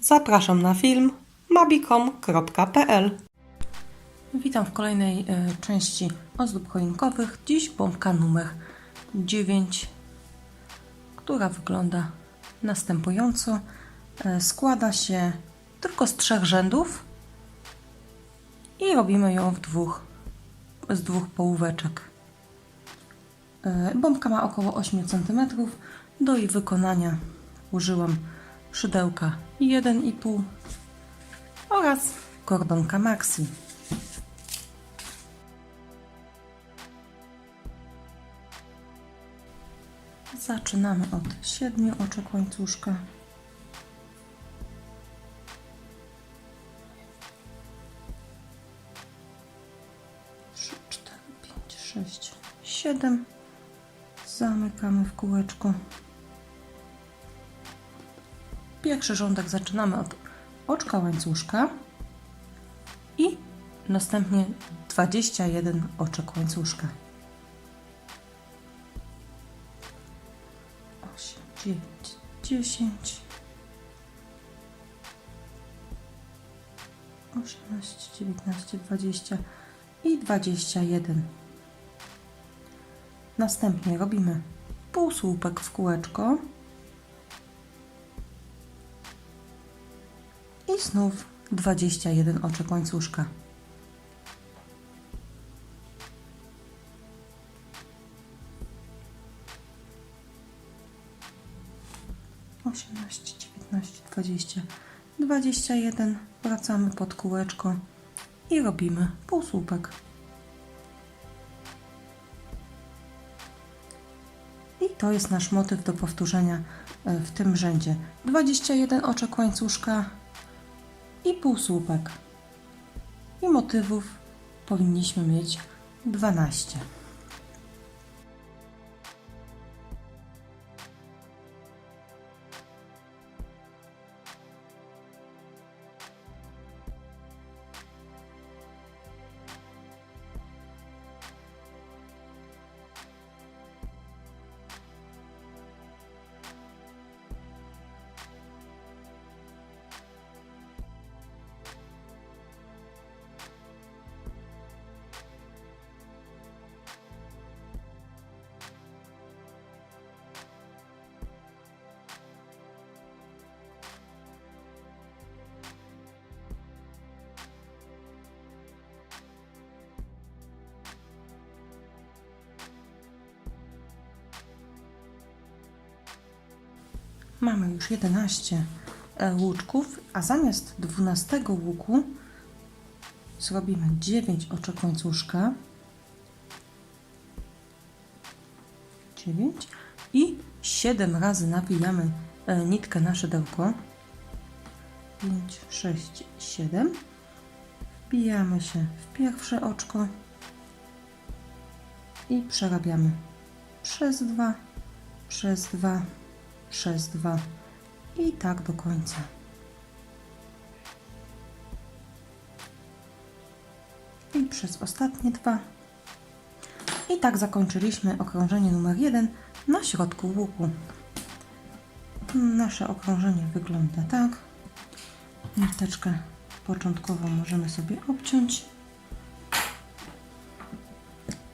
Zapraszam na film mabicom.pl Witam w kolejnej e, części ozdób choinkowych. Dziś bombka numer 9, która wygląda następująco. E, składa się tylko z trzech rzędów i robimy ją w dwóch, z dwóch połóweczek. E, Bombka ma około 8 cm. Do jej wykonania użyłam szydełka 1,5 oraz kordonka maxi. Zaczynamy od 7 oczek łańcuszka. Cztery, pięć, sześć, siedem. Zamykamy w kółeczko. Pierwszy rządek zaczynamy od oczka łańcuszka i następnie 21 oczek łańcuszka. 8, 9, 10, 18, 19, 20 i 21. Następnie robimy półsłupek w kółeczko. I znów 21 oczek łańcuszka. Osiemnaście, dziewiętnaście, dwadzieścia, dwadzieścia jeden. Wracamy pod kółeczko i robimy półsłupek. I to jest nasz motyw do powtórzenia e, w tym rzędzie. 21 oczek łańcuszka i półsłupek. I motywów powinniśmy mieć 12. Mamy już 11 e, łuczków, a zamiast 12 łuku zrobimy 9 oczek łańcuszka. 9 i 7 razy nawijamy e, nitkę na szydełko. 5, 6, 7. Wbijamy się w pierwsze oczko i przerabiamy przez 2, przez 2, przez 2 i tak do końca. I przez ostatnie dwa. I tak zakończyliśmy okrążenie numer 1 na środku łuku. Nasze okrążenie wygląda tak. Niteczkę początkową możemy sobie obciąć.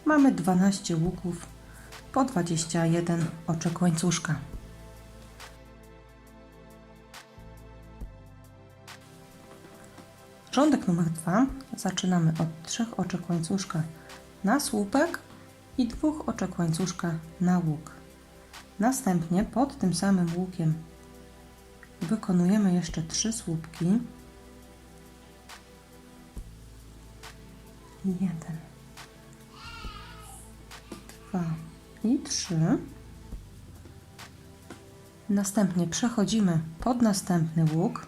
Mamy 12 łuków po 21 oczek łańcuszka. Rządek numer dwa zaczynamy od trzech oczek łańcuszka na słupek i dwóch oczek łańcuszka na łuk. Następnie pod tym samym łukiem wykonujemy jeszcze trzy słupki. Jeden, dwa i trzy. Następnie przechodzimy pod następny łuk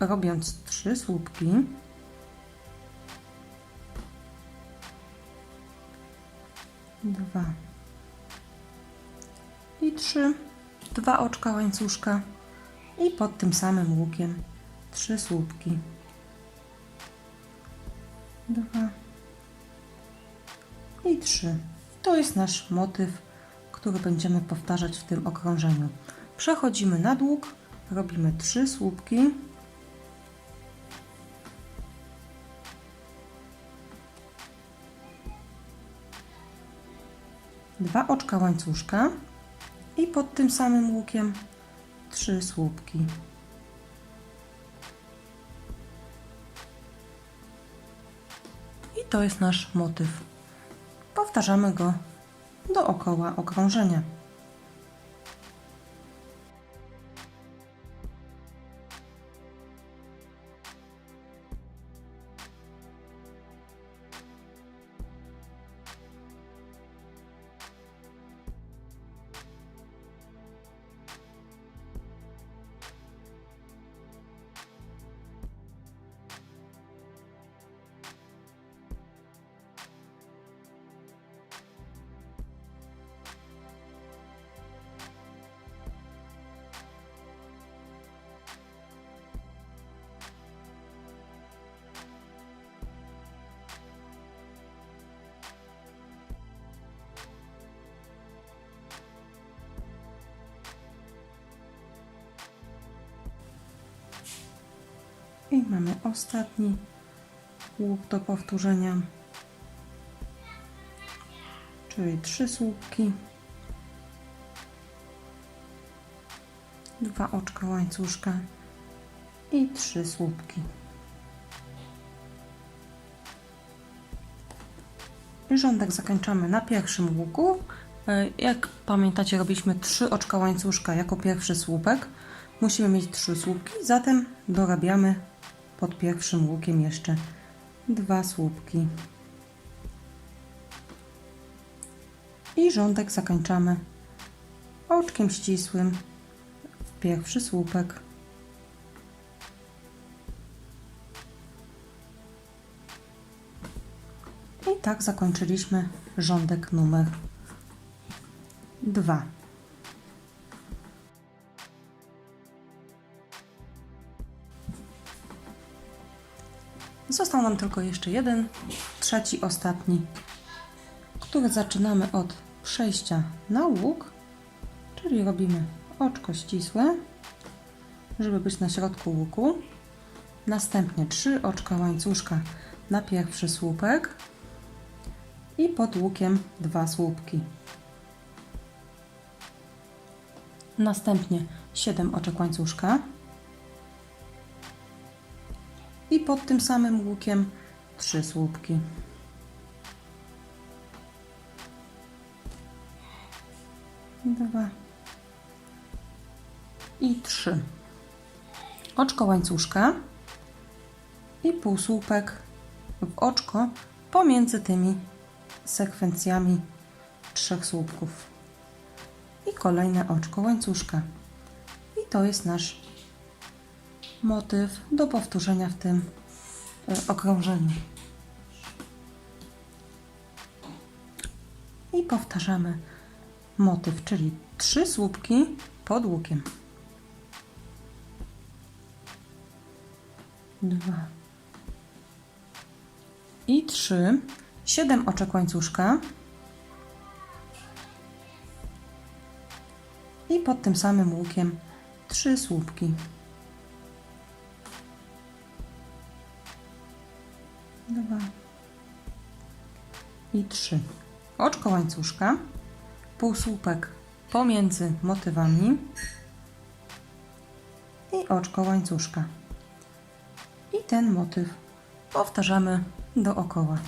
robiąc trzy słupki. Dwa i trzy, dwa oczka łańcuszka i pod tym samym łukiem trzy słupki. Dwa i trzy. To jest nasz motyw, który będziemy powtarzać w tym okrążeniu. Przechodzimy na dług robimy trzy słupki. Dwa oczka łańcuszka i pod tym samym łukiem trzy słupki. I to jest nasz motyw. Powtarzamy go dookoła okrążenia. I mamy ostatni łuk do powtórzenia, czyli trzy słupki, dwa oczka łańcuszka i trzy słupki. Rządek zakończamy na pierwszym łuku. E, Jak pamiętacie, robiliśmy trzy oczka łańcuszka jako pierwszy słupek. Musimy mieć trzy słupki, zatem dorabiamy pod pierwszym łukiem jeszcze dwa słupki. I rządek zakończamy oczkiem ścisłym w pierwszy słupek. I tak zakończyliśmy rządek numer dwa. Został nam tylko jeszcze jeden, trzeci, ostatni, który zaczynamy od przejścia na łuk, czyli robimy oczko ścisłe, żeby być na środku łuku. Następnie trzy oczka łańcuszka na pierwszy słupek i pod łukiem dwa słupki. Następnie 7 oczek łańcuszka pod tym samym łukiem trzy słupki. Dwa i trzy. Oczko łańcuszka i półsłupek w oczko pomiędzy tymi sekwencjami trzech słupków. I kolejne oczko łańcuszka. I to jest nasz motyw do powtórzenia w tym y, okrążeniu. I powtarzamy motyw, czyli trzy słupki pod łukiem. Dwa. I trzy. Siedem oczek łańcuszka. I pod tym samym łukiem trzy słupki. I trzy. Oczko łańcuszka, półsłupek pomiędzy motywami i oczko łańcuszka. I ten motyw powtarzamy dookoła.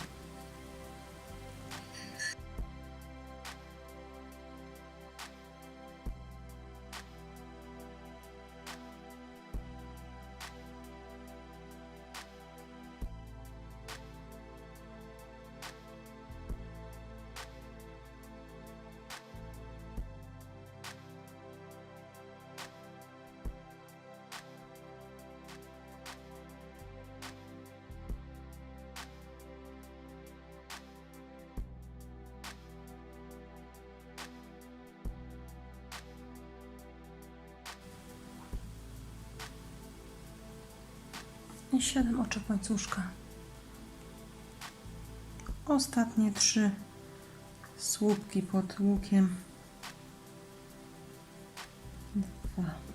Siedem oczek łańcuszka. Ostatnie trzy słupki pod łukiem. Dwa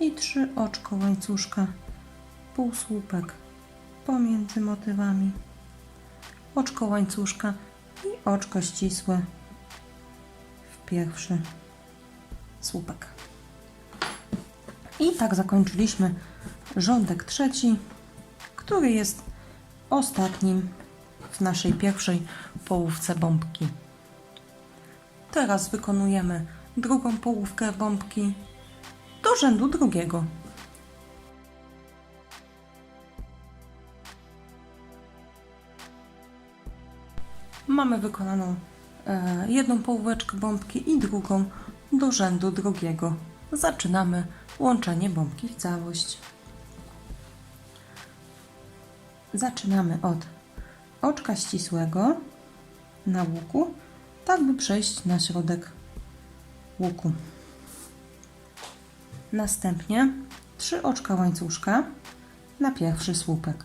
i trzy oczko łańcuszka, półsłupek pomiędzy motywami, oczko łańcuszka i oczko ścisłe w pierwszy słupek. I tak zakończyliśmy rządek trzeci, który jest ostatnim w naszej pierwszej połówce bombki. Teraz wykonujemy drugą połówkę bombki do rzędu drugiego. Mamy wykonaną e, jedną połóweczkę bombki i drugą do rzędu drugiego. Zaczynamy łączenie bombki w całość. Zaczynamy od oczka ścisłego na łuku, tak by przejść na środek łuku. Następnie trzy oczka łańcuszka na pierwszy słupek.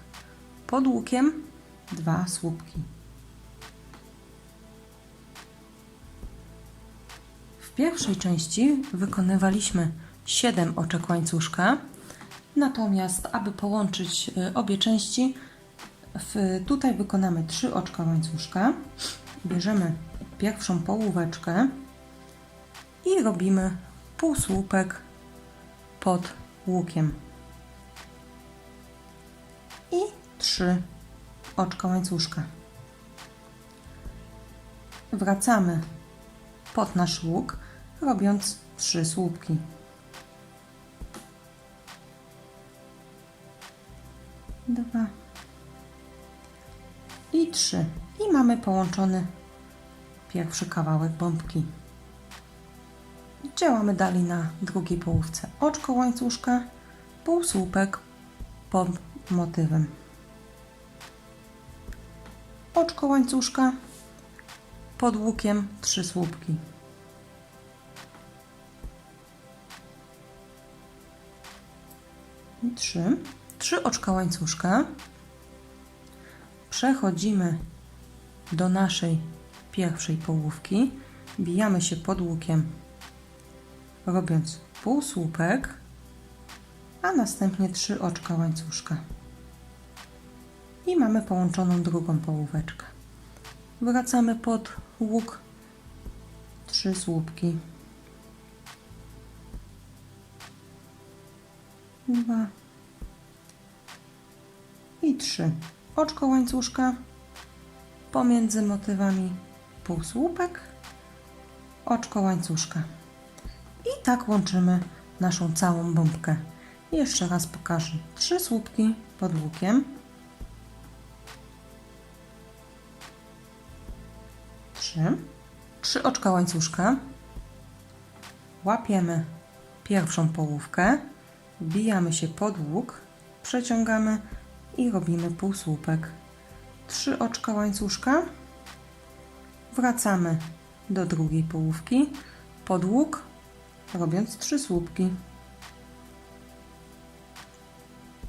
Pod łukiem dwa słupki. W pierwszej części wykonywaliśmy 7 oczek łańcuszka, natomiast aby połączyć y, obie części, w, tutaj wykonamy 3 oczka łańcuszka. Bierzemy pierwszą połóweczkę i robimy półsłupek pod łukiem. I 3 oczka łańcuszka. Wracamy pod nasz łuk, robiąc 3 słupki. Dwa i trzy. I mamy połączony pierwszy kawałek bombki. Działamy dalej na drugiej połówce. Oczko łańcuszka, półsłupek pod motywem. Oczko łańcuszka, pod łukiem trzy słupki. I trzy. Trzy oczka łańcuszka. Przechodzimy do naszej pierwszej połówki. Bijamy się pod łukiem, robiąc półsłupek, a następnie trzy oczka łańcuszka. I mamy połączoną drugą połóweczkę. Wracamy pod łuk, trzy słupki. Dwa i trzy. Oczko łańcuszka pomiędzy motywami półsłupek, oczko łańcuszka. I tak łączymy naszą całą bombkę. Jeszcze raz pokażę. Trzy słupki pod łukiem. Trzy. Trzy oczka łańcuszka. Łapiemy pierwszą połówkę. Wbijamy się pod łuk. Przeciągamy i robimy półsłupek. Trzy oczka łańcuszka. Wracamy do drugiej połówki. Pod łuk, robiąc trzy słupki.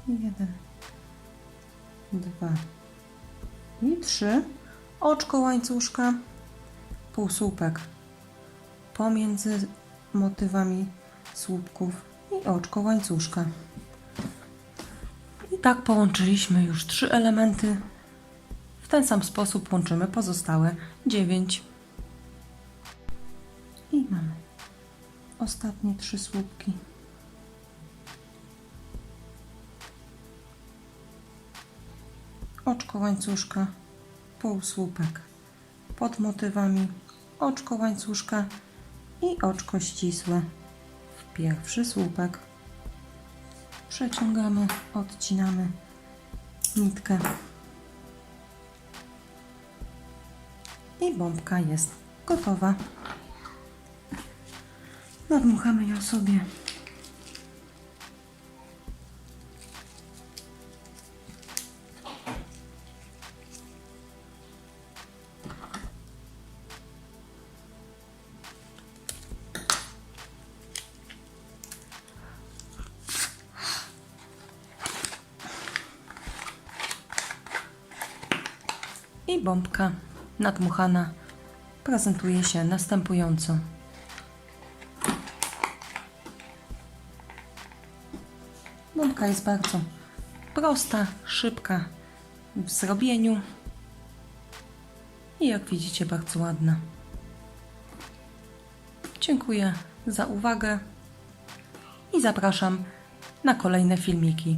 Jeden, dwa i trzy. Oczko łańcuszka, półsłupek pomiędzy motywami słupków i oczko łańcuszka. Tak połączyliśmy już trzy elementy. W ten sam sposób łączymy pozostałe dziewięć. I mamy ostatnie trzy słupki. Oczko łańcuszka, półsłupek pod motywami, oczko łańcuszka i oczko ścisłe w pierwszy słupek przeciągamy, odcinamy nitkę i bombka jest gotowa. Nadmuchamy ją sobie. I bombka nadmuchana prezentuje się następująco. Bombka jest bardzo prosta, szybka w zrobieniu i jak widzicie bardzo ładna. Dziękuję za uwagę i zapraszam na kolejne filmiki.